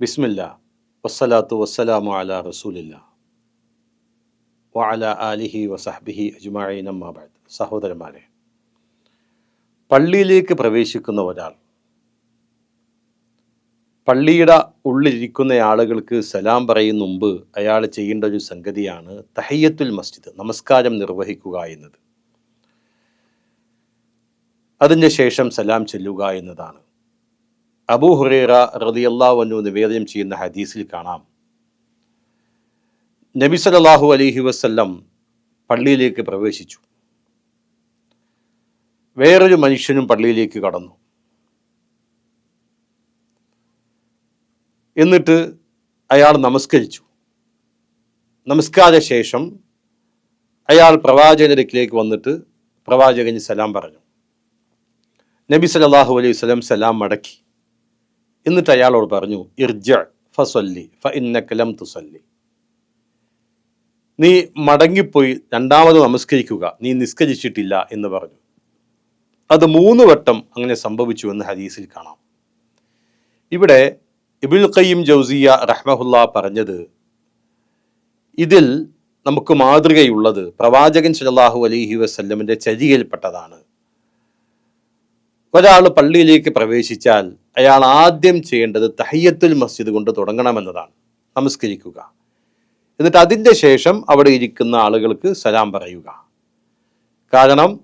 ബിസ്മില്ല. വസ്സലാത്തു വസ്സലാമു അല റസൂലില്ല. വഅല ആലിഹി വസഹ്ബിഹി അജ്മഈൻ അമ്മാബാദ് സഹോദരന്മാരെ പള്ളിയിലേക്ക് പ്രവേശിക്കുന്ന ഒരാൾ പള്ളിയുടെ ഉള്ളിലിരിക്കുന്ന ആളുകൾക്ക് സലാം പറയുന്ന മുമ്പ് അയാൾ ചെയ്യേണ്ട ഒരു സംഗതിയാണ് തഹയ്യത്തുൽ മസ്ജിദ് നമസ്കാരം നിർവഹിക്കുക എന്നത്. അതിന്റെ ശേഷം സലാം ചെല്ലുക എന്നതാണ്. അബൂ ഹുറേറ റതിയല്ലാവന്നു നിവേദനം ചെയ്യുന്ന ഹദീസിൽ കാണാം. നബി സല്ലല്ലാഹു അലൈഹി വസല്ലം പള്ളിയിലേക്ക് പ്രവേശിച്ചു. വേറൊരു മനുഷ്യനും പള്ളിയിലേക്ക് കടന്നു. എന്നിട്ട് അയാൾ നമസ്കരിച്ചു. നമസ്കാര ശേഷം അയാൾ പ്രവാചകനിലേക്ക് വന്നിട്ട് പ്രവാചകന് സലാം പറഞ്ഞു. നബി സലാഹു അലൈഹി വസല്ലം സലാം മടക്കി. എന്നിട്ട് അയാളോട് പറഞ്ഞു ഇർജ ഫസല്ലി ഫ ഇന്നക്കലം തുസല്ലി. നീ മടങ്ങിപ്പോയി രണ്ടാമത് നമസ്കരിക്കുക നീ നിസ്കരിച്ചിട്ടില്ല എന്ന് പറഞ്ഞു. അത് മൂന്ന് വട്ടം അങ്ങനെ സംഭവിച്ചു എന്ന് ഹദീസിൽ കാണാം. ഇവിടെ ഇബുൽ ഖയ്യം ജൗസിയ റഹ്മഹുല്ല പറഞ്ഞത് ഇതിൽ നമുക്ക് മാതൃകയുള്ളത് പ്രവാചകൻ സല്ലല്ലാഹു അലഹി വസ്ല്ലമിന്റെ ചര്യയിൽപ്പെട്ടതാണ് ഒരാൾ പള്ളിയിലേക്ക് പ്രവേശിച്ചാൽ അയാൾ ആദ്യം ചെയ്യേണ്ടത് തഹയ്യത്തുൽ മസ്ജിദ് കൊണ്ട് തുടങ്ങണമെന്നതാണ്. നമസ്കരിക്കുക. എന്നിട്ട് അതിന്റെ ശേഷം അവിടെ ഇരിക്കുന്ന ആളുകൾക്ക് സലാം പറയുക. കാരണം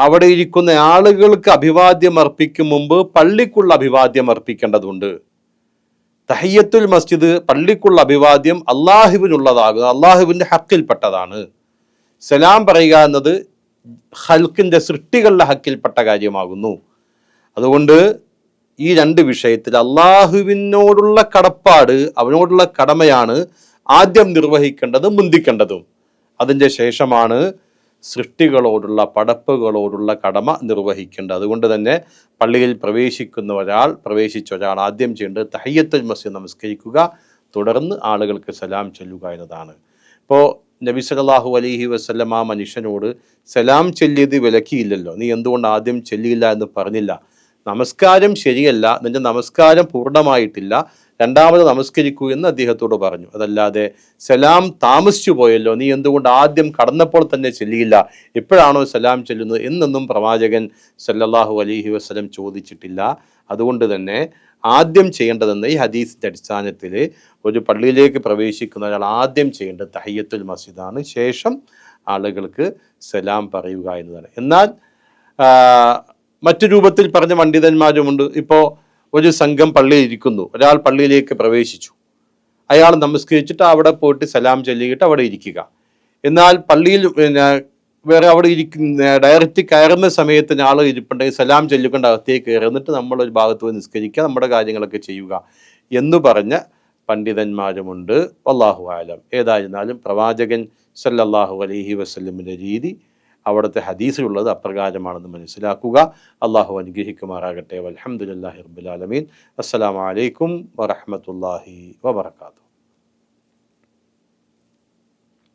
അവിടെ ഇരിക്കുന്ന ആളുകൾക്ക് അഭിവാദ്യം അർപ്പിക്കും മുമ്പ് പള്ളിക്കുള്ള അഭിവാദ്യം അർപ്പിക്കേണ്ടതുണ്ട്. തഹയ്യത്തുൽ മസ്ജിദ് പള്ളിക്കുള്ള അഭിവാദ്യം അള്ളാഹുവിനുള്ളതാകുക അള്ളാഹുവിന്റെ ഹക്കിൽപ്പെട്ടതാണ്. സലാം പറയുക എന്നത് ഹൽക്കിന്റെ സൃഷ്ടികളുടെ ഹക്കിൽപ്പെട്ട കാര്യമാകുന്നു. അതുകൊണ്ട് ഈ രണ്ട് വിഷയത്തിൽ അള്ളാഹുവിനോടുള്ള കടപ്പാട് അവനോടുള്ള കടമയാണ് ആദ്യം നിർവഹിക്കേണ്ടതും മുന്തിക്കേണ്ടതും. അതിന്റെ ശേഷമാണ് സൃഷ്ടികളോടുള്ള പടപ്പുകളോടുള്ള കടമ നിർവഹിക്കേണ്ടത്. അതുകൊണ്ട് തന്നെ പള്ളിയിൽ പ്രവേശിക്കുന്ന ഒരാൾ പ്രവേശിച്ച ഒരാൾ ആദ്യം ചെയ്യേണ്ടത് തഹയ്യത്തുൽ മസ്ജിദ് നമസ്കരിക്കുക തുടർന്ന് ആളുകൾക്ക് സലാം ചൊല്ലുക എന്നതാണ്. ഇപ്പോൾ നബി സലാഹു അലഹി വസ്ലം ആ മനുഷ്യനോട് സലാം ചൊല്ലിയത് വിലക്കിയില്ലല്ലോ. നീ എന്തുകൊണ്ട് ആദ്യം ചൊല്ലിയില്ല എന്ന് പറഞ്ഞില്ല? നമസ്കാരം ശരിയല്ല. നിന്റെ നമസ്കാരം പൂർണമായിട്ടില്ല. രണ്ടാമത് നമസ്കരിക്കൂ എന്ന് അദ്ദേഹത്തോട് പറഞ്ഞു. അതല്ലാതെ സലാം താമസിച്ചു പോയല്ലോ. നീ എന്തുകൊണ്ട് ആദ്യം കടന്നപ്പോൾ തന്നെ ചെല്ലിയില്ല? എപ്പോഴാണോ സലാം ചെല്ലുന്നത്? എന്നൊന്നും പ്രവാചകൻ സല്ലല്ലാഹു അലഹി വസ്ലം ചോദിച്ചിട്ടില്ല. അതുകൊണ്ട് തന്നെ ആദ്യം ചെയ്യേണ്ടതെന്ന് ഈ ഹദീസിന്റെ അടിസ്ഥാനത്തിൽ ഒരു പള്ളിയിലേക്ക് പ്രവേശിക്കുന്ന ഒരാൾ ആദ്യം ചെയ്യേണ്ടത് തഹയ്യത്തുൽ മസ്ജിദാണ്. ശേഷം ആളുകൾക്ക് സലാം പറയുക എന്നതാണ്. എന്നാൽ മറ്റു രൂപത്തിൽ പറഞ്ഞ പണ്ഡിതന്മാരുമുണ്ട്. ഇപ്പോൾ ഒരു സംഘം പള്ളിയിൽ ഇരിക്കുന്നു. ഒരാൾ പള്ളിയിലേക്ക് പ്രവേശിച്ചു. അയാൾ നമസ്കരിച്ചിട്ട് അവിടെ പോയിട്ട് സലാം ചൊല്ലിയിട്ട് അവിടെ ഇരിക്കുക. എന്നാൽ പള്ളിയിൽ വേറെ അവിടെ ഇരിക്കുന്ന ഡയറക്റ്റ് കയറുന്ന സമയത്ത് ആൾ ഇരിപ്പുണ്ടെങ്കിൽ സലാം ചൊല്ലിക്കൊണ്ട് അകത്തേക്ക് കയറുന്നിട്ട് നമ്മൾ ഒരു ഭാഗത്ത് പോയി നിസ്കരിക്കുക നമ്മുടെ കാര്യങ്ങളൊക്കെ ചെയ്യുക എന്ന് പറഞ്ഞ പണ്ഡിതന്മാരുമുണ്ട്. അള്ളാഹു ആലം ഏതായിരുന്നാലും പ്രവാചകൻ സല്ലല്ലാഹു അലൈഹി വസ്ലമിന്റെ രീതി അവിടുത്തെ ഹദീസിലുള്ളത് അപ്രകാരമാണെന്ന് മനസ്സിലാക്കുക. അള്ളാഹു അനുഗ്രഹിക്കുമാറാകട്ടെ. അലഹമുല്ലാഹി റബുലാലമീൻ അസ്സലാമലൈക്കും വറഹമത്തല്ലാഹി വബർക്കാത്തു